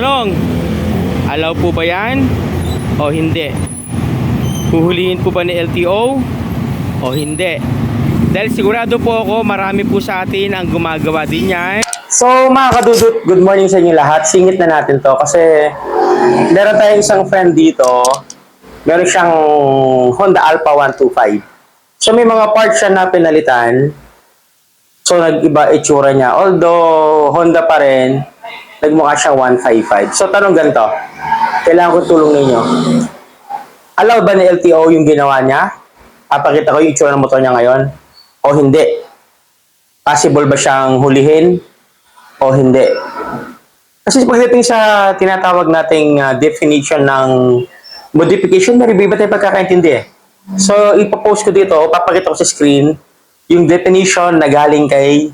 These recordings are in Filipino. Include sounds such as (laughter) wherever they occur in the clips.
Tanong, allow po ba yan o hindi? Huhulihin po ba ni LTO o hindi? Dahil sigurado po ako marami po sa atin ang gumagawa din yan. So mga kadudot, good morning sa inyo lahat. Singit na natin to kasi meron tayong isang friend dito. Meron siyang Honda Alpha 125. So may mga parts siya na pinalitan. So nag-iba itsura niya. Although Honda pa rin, nagmukha siyang 155. So tanong ganito, kailangan ko tulong ninyo. Allow ba ni LTO yung ginawa niya? Papakita ko yung itsura ng motor niya ngayon? O hindi? Possible ba siyang hulihin? o hindi. Kasi pagdating sa tinatawag nating ah, definition ng modification, may iba tayo pagkakaintindi eh. So, ipopost ko dito, o papakita ko sa screen, yung definition na galing kay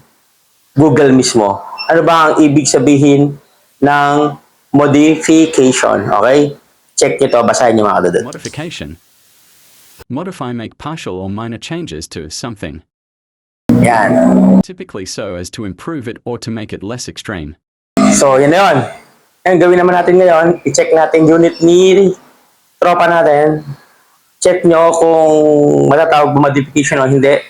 Google mismo. Ano ba ang ibig sabihin ng modification? Okay? Check nyo to, basahin nyo mga kadudod. Modification. Modify make partial or minor changes to something, Yan. typically so as to improve it or to make it less extreme. So, yun na yun. Ang gawin naman natin ngayon, i-check natin unit ni tropa natin. Check nyo kung matatawag ba modification o hindi.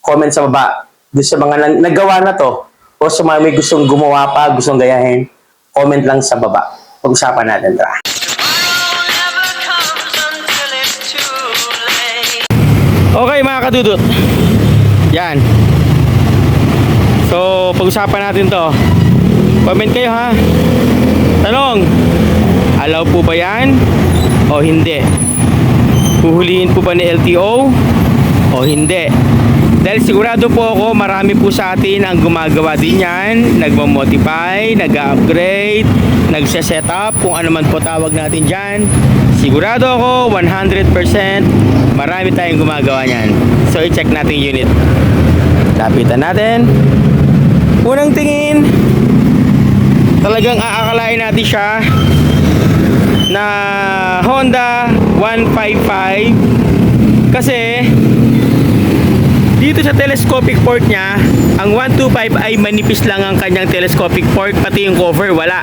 Comment sa baba. Doon sa mga nagawa na to, o sa mga may gustong gumawa pa, gustong gayahin, comment lang sa baba. Pag-usapan natin. Tara. Okay mga kadudot. Yan. So, pag-usapan natin to. Comment kayo ha. Tanong, allow po ba yan o hindi? Huhulihin po ba ni LTO o hindi? Dahil sigurado po ako marami po sa atin ang gumagawa din yan, nagmamodify, nag-upgrade, nagse-set kung ano man po tawag natin dyan. Sigurado ako 100% marami tayong gumagawa niyan. So i-check natin unit. Lapitan natin. Unang tingin, talagang aakalain natin siya na Honda 155 kasi dito sa telescopic port niya ang 125 ay manipis lang ang kanyang telescopic port pati yung cover wala.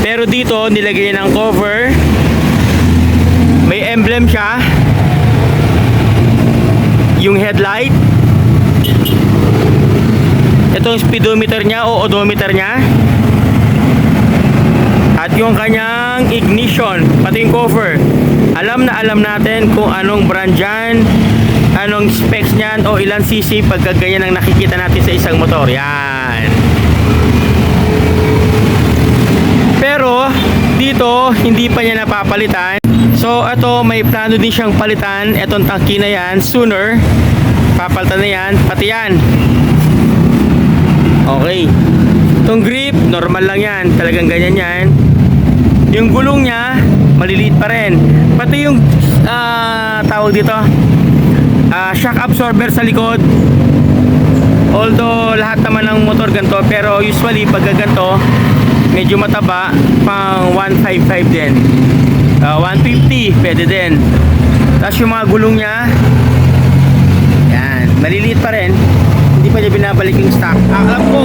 Pero dito nilagay niya ng cover. May emblem siya. Yung headlight. Itong speedometer niya o odometer niya. At yung kanyang ignition pati yung cover. Alam na alam natin kung anong brand yan anong specs niyan o ilan cc pagka ganyan ang nakikita natin sa isang motor yan pero dito hindi pa niya napapalitan so ito may plano din siyang palitan etong tangki na yan sooner papalitan na yan pati yan Okay. Itong grip, normal lang yan. Talagang ganyan yan. Yung gulong niya, maliliit pa rin. Pati yung ah, tawag dito, ah, shock absorber sa likod. Although lahat naman ng motor ganito, pero usually pag ganito, medyo mataba, pang 155 din. Ah, 150, pwede din. Tapos yung mga gulong niya, yan, maliliit pa rin. Hindi pa niya binabalik yung stock. Alam ko,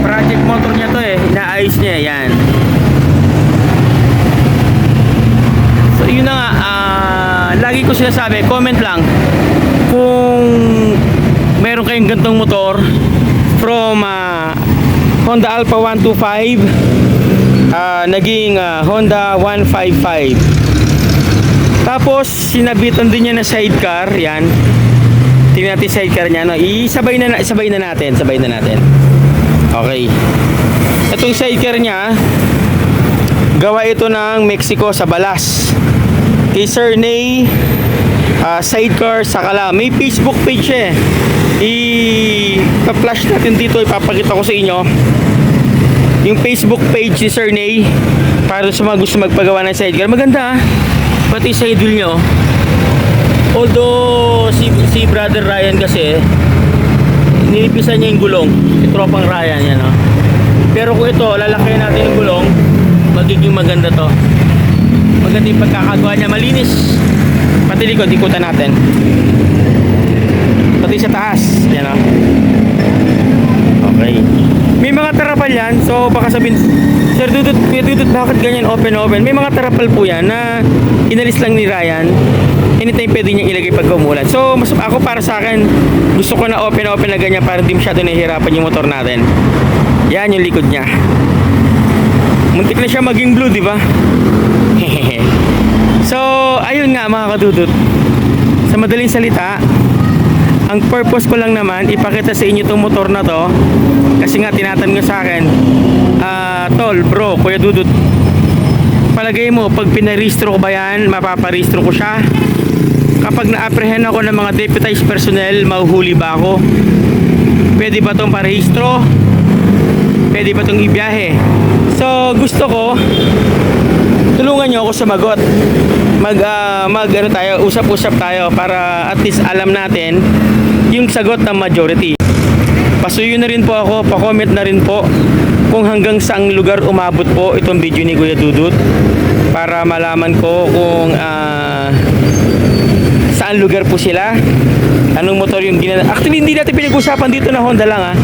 project motor niya to eh. Inaayos niya, yan. So yun na nga, ah, lagi ko sinasabi, comment lang kung meron kayong gantong motor from ah, Honda Alpha 125 ah, naging ah, Honda 155 tapos sinabitan din niya na sidecar yan. Tingnan natin sidecar niya no? isabay na- isabay na natin sabay na natin. Okay. Itong sidecar niya gawa ito ng Mexico sa Balas. Kay Sir Ney ah, sidecar sa Kala may Facebook page eh. I-flash natin dito. Ipapakita ko sa inyo yung Facebook page ni Sir Ney para sa mga gusto magpagawa ng sidecar. Maganda ah. Pati sa idol nyo although si, si brother Ryan kasi nilipisan niya yung gulong. Yung tropang Ryan yan oh. pero kung ito lalakayan natin yung gulong magiging maganda to. Maganda yung pagkakagawa niya. Malinis pati likod ikutan natin pati sa taas yan oh. okay may mga tarapal yan so baka sabihin Sir Dudut Kuya Dudut, bakit ganyan open-open? May mga tarapal po yan na inalis lang ni Ryan. Anytime pwede niyang ilagay pag umulan. So, mas ako para sa akin, gusto ko na open-open na ganyan para hindi masyado nahihirapan yung motor natin. Yan yung likod niya. Muntik na siya maging blue, di ba? nga (laughs) mga kadudut. Sa madaling salita, ang purpose ko lang naman, ipakita sa inyo itong motor na to. Kasi nga, tinatanong sa akin, ah, tol, bro, kuya dudut, palagay mo, pag pinarehistro ko ba yan, mapaparehistro ko siya? Kapag na-apprehend ako ng mga deputized personnel, mahuhuli ba ako? Pwede ba itong parehistro? Pwede ba itong ibiyahe? So, gusto ko, tulungan nyo ako sumagot. Mag, ah, mag ano tayo, usap-usap tayo para at least alam natin yung sagot ng majority. Pasuyo na rin po ako, pa-comment na rin po kung hanggang saang lugar umabot po itong video ni Kuya Dudut para malaman ko kung ah, saan lugar po sila. Anong motor yung ginala actually hindi natin pinag-usapan dito na Honda lang ah.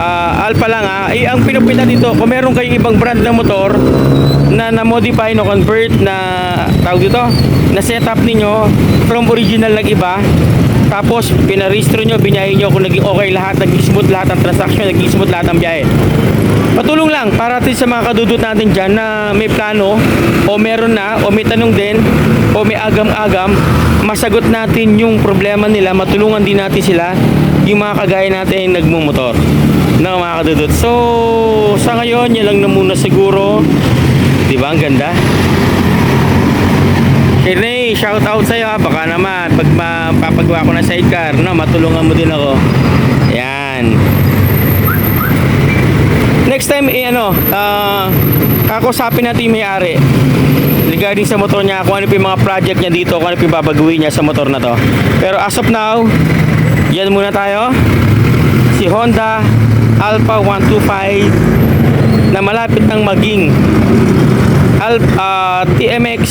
Ah, Alpha lang ah. Eh, ang pinupila dito kung meron kayong ibang brand ng motor na na-modify no convert na tawag dito na setup ninyo from original ng iba. Tapos pinarehistro nyo binyahe nyo kung naging okay lahat naging smooth lahat ang transaction naging smooth lahat ang biyahe. Patulong lang para sa mga kadudot natin dyan na may plano o meron na o may tanong din o may agam-agam masagot natin yung problema nila matulungan din natin sila yung mga kagaya natin nagmumotor. Na mga kadudot. So sa ngayon yan lang na muna siguro di ba ang ganda Shirley, shout out sa'yo ha. Baka naman, pag mapapagawa ko ng sidecar, no, matulungan mo din ako. Yan. Next time, eh, ano, ah, kakusapin natin yung may-ari. Regarding sa motor niya, kung ano yung mga project niya dito, kung ano pa yung babaguhin niya sa motor na to. Pero as of now, yan muna tayo. Si Honda Alpha 125 na malapit nang maging Al ah, TMX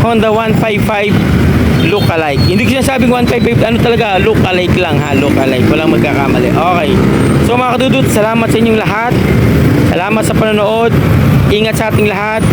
Honda 155 look alike. Hindi ko sinasabing 155 ano talaga, look alike lang ha, look alike. Walang magkakamali. Okay. So mga kadudut, salamat sa inyong lahat. Salamat sa panonood. Ingat sa ating lahat.